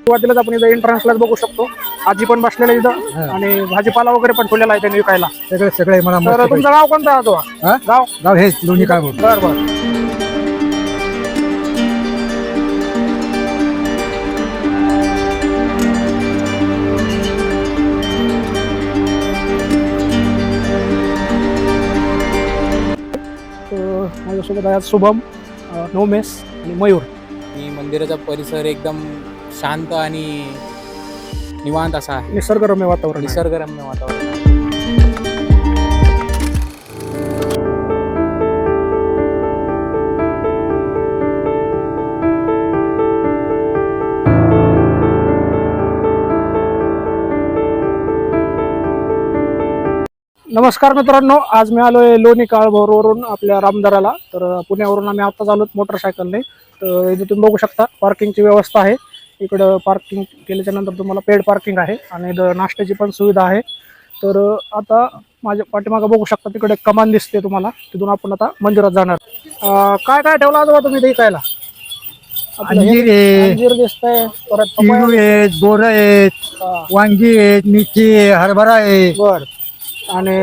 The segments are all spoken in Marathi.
सुरुवातीलाच आपण इथं एंट्रन्सलाच बघू शकतो. आजी पण बसलेल्या इथं आणि भाजीपाला वगैरे पण ठेवलेला आहे त्यांनी विकायला. सगळे सगळे मला तर मस्त तुमचं गाव कोणतं आहे तो हा? गाव? गाव हेच लोणी काळभोर बर बर. तर माझ्यासोबत आहे आज शुभम अं, नवमेश आणि मयूर. आणि मंदिराचा परिसर एकदम शांत आणि निवांत असा आहे निसर्गरम्य वातावरण आहे. निसर्गरम्य वातावरण आहे. नमस्कार मित्रांनो आज मी आलोय लोणी काळभोरवरून आपल्या रामदाराला तर पुण्यावरून आम्ही आताच आलो मोटरसायकलने तर इथे तुम्ही बघू शकता पार्किंगची व्यवस्था आहे इकडं पार्किंग केल्याच्यानंतर तुम्हाला पेड पार्किंग आहे आणि इथं नाश्त्याची पण सुविधा आहे. तर आता माझ्या पाठीमागं बघू शकता तिकडे कमान दिसते तुम्हाला. तिथून आपण आता मंदिरात जाणार. काय काय ठेवलं आजोबा तुम्ही ते अंजीर दिसतंय. परत पेरू पपया आहेत बोर आहेत. वांगी आहेत मिरची आहे हरभरा आहे. बर. आणि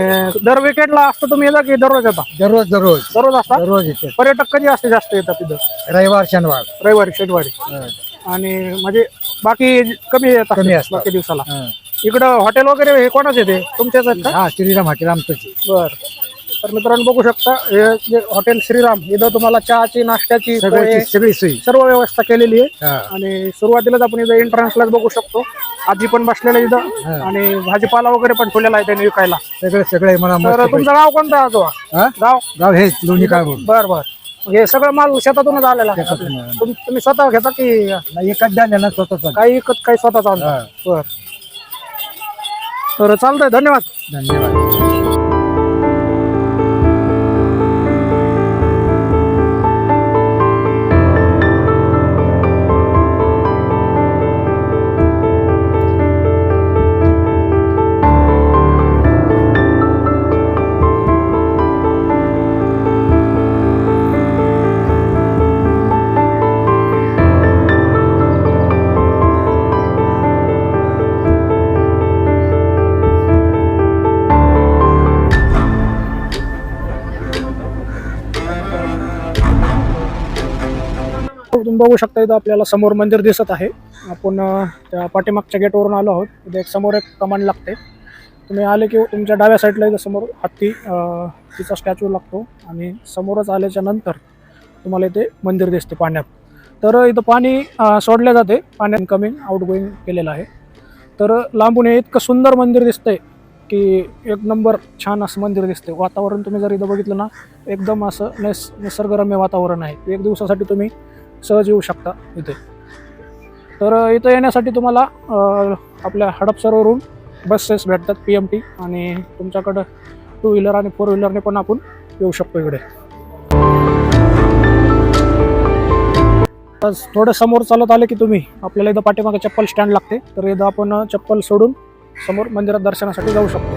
दर विकेटला असतं तुम्ही येता की दररोज येता? दररोज दररोज. दररोज असता? दररोज येते. पर्यटक कधी असते जास्त येतात तिथं? रविवार शनिवार. रविवारी शनिवारी. आणि म्हणजे बाकी कमी येतात कमी असतात. बाकी दिवसाला. हा. इकडं हॉटेल वगैरे हे कोणाच येते तुमच्याच आहेत का? हा श्रीराम हॉटेल आमचंच आहे. बर. तर मित्रांनो बघू शकता हे जे हॉटेल श्रीराम इथं तुम्हाला चहाची नाश्त्याची सगळ्याची सगळी सोयी. सर्व व्यवस्था केलेली आहे. हा. आणि सुरुवातीलाच आपण इथं एंट्रन्सलाच बघू शकतो. आजी पण बसलेल्या इथं. आणि भाजीपाला वगैरे पण ठेवलेला आहे त्यांनी विकायला. सगळे सगळे मला तर मस्त तुमचं गाव कोणतं आहे हा? गाव? गाव हेच लोणी काळभोर बर बर. हे सगळं माल शेतातूनच आलेला आहे. शेतातून. तुम- तुम्ही स्वतः घेता की नाही, एकाच द्या ना स्वतःच काही विकत काही स्वतःच आणता हा. बर तर चालतंय धन्यवाद धन्यवाद बघू शकता इथं आपल्याला समोर मंदिर दिसत आहे. आपण त्या पाठीमागच्या गेटवरून आलो आहोत. इथे एक समोर एक कमान लागते. तुम्ही आले की तुमच्या डाव्या साईडला इथं समोर हत्ती तिचा स्टॅच्यू लागतो. आणि समोरच आल्याच्यानंतर तुम्हाला इथे मंदिर दिसते पाण्यात. तर इथं पाणी सोडले जाते. पाण्यात कमिंग आउट गोईंग केलेलं आहे. तर लांबून हे इतकं सुंदर मंदिर दिसतंय की एक नंबर छान असं मंदिर दिसते वातावरण तुम्ही जर इथं बघितलं ना एकदम असं निस निसर्गरम्य वातावरण आहे. एक दिवसासाठी तुम्ही सहज येऊ शकता इथे. तर इथं येण्यासाठी तुम्हाला आपल्या आपल्या हडपसरवरून बसेस भेटतात पी एम टी आणि तुमच्याकडं टू व्हीलर आणि फोर व्हीलरने पण आपण येऊ शकतो इकडे. थोडं समोर चालत आले की तुम्ही आपल्याला इथं पाठीमागे चप्पल स्टँड लागते. तर इथं आपण चप्पल सोडून समोर मंदिरात दर्शनासाठी जाऊ शकतो.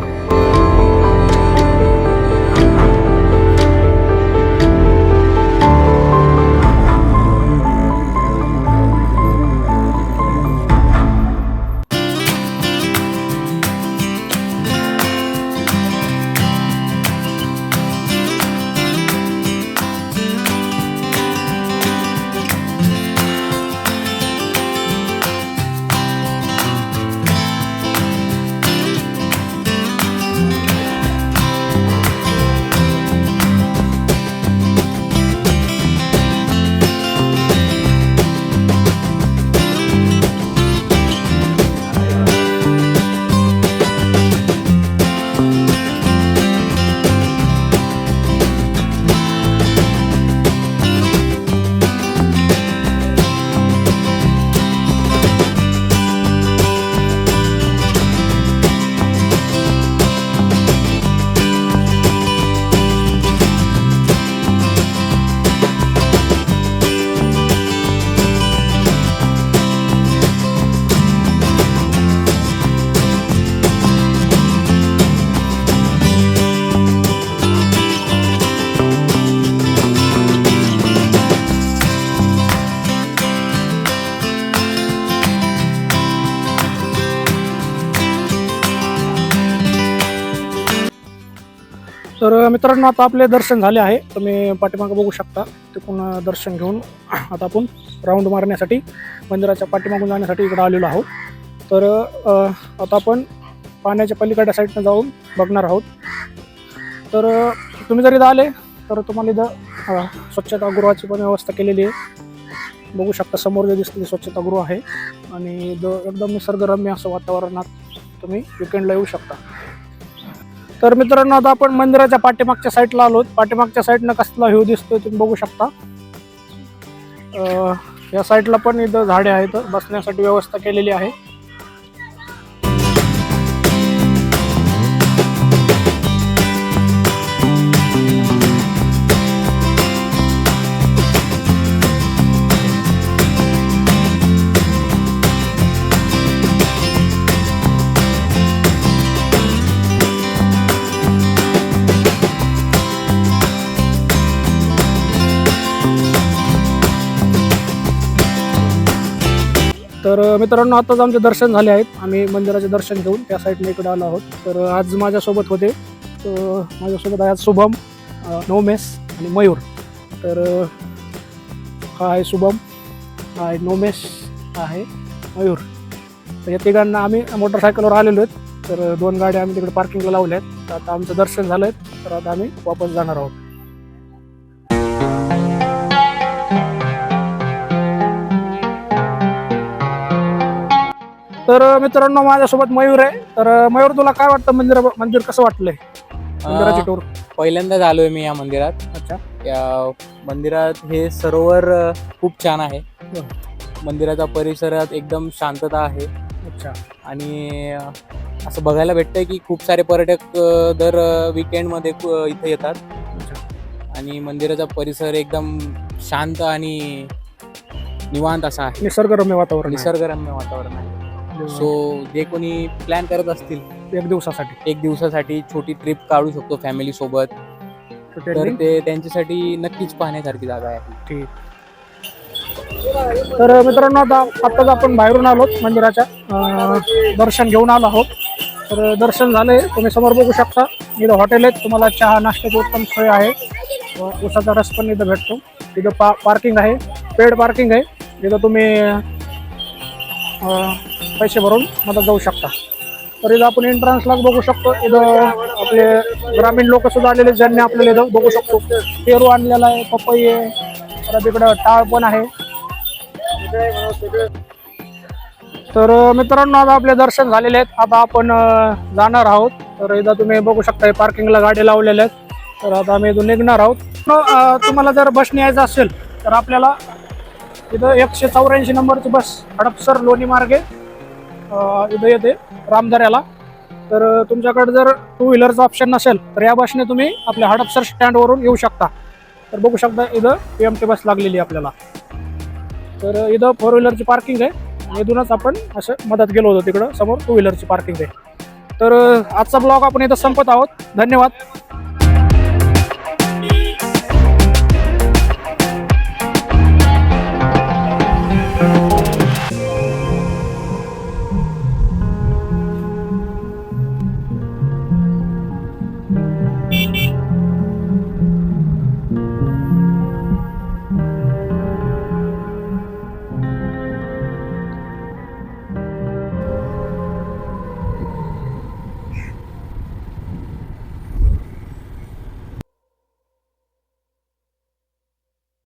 मित्रांनो आता आपले दर्शन झाले आहे. तुम्ही पाठीमागं बघू शकता. तिकडून दर्शन घेऊन आता आपण राऊंड मारण्यासाठी मंदिराच्या पाठीमागून जाण्यासाठी इकडं आलेलो आहोत. तर आता आपण पाण्याच्या पलीकडच्या साईडनं जाऊन बघणार आहोत. तर तुम्ही जर इथं आले तर तुम्हाला इथं स्वच्छतागृहाची पण व्यवस्था केलेली आहे. बघू शकता समोर जे दिसतं ते स्वच्छतागृह आहे. आणि एकदम निसर्गरम्य असं वातावरणात तुम्ही विकेंडला येऊ शकता. तर मित्रांनो आता आपण मंदिराच्या पाठीमागच्या साईडला आलो पाठीमागच्या साईडनं कसला व्ह्यू दिसतोय तुम्ही बघू शकता. या साईडला पण इथं झाडे आहेत. बसण्यासाठी व्यवस्था केलेली आहे. तर मित्रांनो आताच आमचे दर्शन झाले आहेत. आम्ही मंदिराचे दर्शन घेऊन त्या साईडने इकडे आलो आहोत. तर आज माझ्यासोबत होते तर माझ्यासोबत आहे आज शुभम नोमेस आणि मयूर. तर हा आहे शुभम हा आहे नोमेश आहे मयूर. तर या तिघांना आम्ही मोटरसायकलवर आलेलो आहेत. तर दोन गाड्या आम्ही तिकडे पार्किंगला लावल्या आहेत. तर आता आमचं दर्शन झालं आहे तर आता आम्ही वापस जाणार आहोत. तर मित्रांनो माझ्यासोबत मयूर आहे. तर मयूर तुला काय वाटतं मंदिर मंदिर कसं वाटलंय? मंदिराची टूर पहिल्यांदाच आलोय मी या मंदिरात. अच्छा. या मंदिरात हे सरोवर खूप छान आहे. बरं. मंदिराचा परिसरात एकदम शांतता आहे. अच्छा. आणि असं बघायला भेटतंय की खूप सारे पर्यटक दर विकेंडमध्ये इथे येतात. अच्छा. आणि मंदिराचा परिसर एकदम शांत आणि निवांत असा आहे. निसर्गरम्य वातावरण. निसर्गरम्य वातावरण आहे. सो जे कोणी प्लॅन करत असतील एक दिवसासाठी. एक दिवसासाठी छोटी ट्रिप काढू शकतो फॅमिली सोबत. तर ते त्यांच्यासाठी नक्कीच पाहण्यासारखी जागा आहे. ठीक. तर मित्रांनो आता आत्ताच आपण बाहेरून आलो मंदिराच्या दर्शन घेऊन आलो आहोत. तर दर्शन झालंय तुम्ही समोर बघू शकता. इथं हॉटेल आहेत तुम्हाला चहा नाश्त्याची उत्तम सोय आहे. उसाचा रस पण इथं भेटतो. तिथं पा पार्किंग आहे पेड पार्किंग आहे. तिथं तुम्ही पैसे भरून मध्ये जाऊ शकता. तर इथं आपण एंट्रन्सलाच बघू शकतो. इथं आपले ग्रामीण लोक सुद्धा आलेले आहेत, ज्यांनी आपल्याला इथं बघू शकतो. पेरू आणलेला आहे पपई आहे परत इकडं टाळ पण आहे. तर मित्रांनो आता आपले दर्शन झालेले आहेत. आता आपण जाणार आहोत. तर इथं तुम्ही बघू शकता पार्किंगला गाडी लावलेल्या आहेत. तर आता आम्ही इथून निघणार आहोत. तुम्हाला जर बसने यायचं असेल तर आपल्याला इथं एकशे चौऱ्याऐंशी नंबरची बस हडपसर लोणी मार्गे इथं येते रामदऱ्याला. तर तुमच्याकडे जर टू व्हीलरचं ऑप्शन नसेल तर या बसने तुम्ही आपल्या हडपसर स्टँडवरून येऊ शकता. तर बघू शकता इथं पी एम टी बस लागलेली आहे आपल्याला. तर इथं फोर व्हीलरची पार्किंग आहे. आणि इथूनच आपण असं मदत गेलो होतो तिकडं समोर टू व्हीलरची पार्किंग आहे. तर आजचा ब्लॉग आपण इथं संपत आहोत. धन्यवाद.